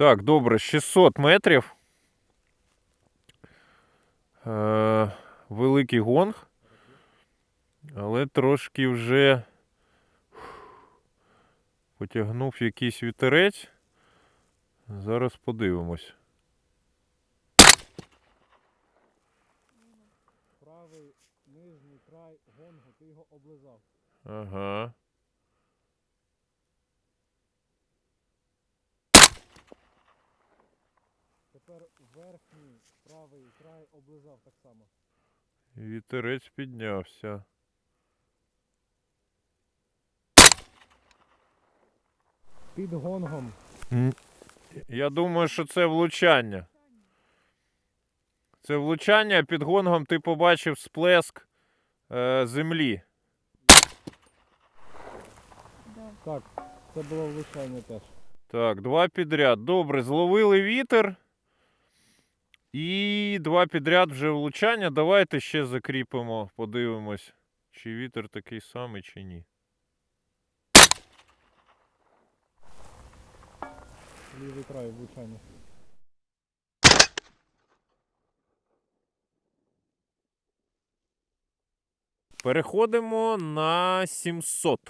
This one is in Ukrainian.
Так, добре, 600 метрів. Е, великий гонг. Але трошки вже потягнув якийсь вітерець. Зараз подивимось. Правий нижній край гонгу, ти його облизав. Ага. Тепер верхній правий край облизав так само. Вітерець піднявся. Під гонгом. Я думаю, що це влучання. Це влучання, а під гонгом ти побачив сплеск е, землі. Да. Так, це було влучання теж. Так, два підряд. Добре, зловили вітер. І два підряд вже влучання. Давайте ще закріпимо, подивимось, чи вітер такий самий, чи ні. Лівий край влучання. Переходимо на 700.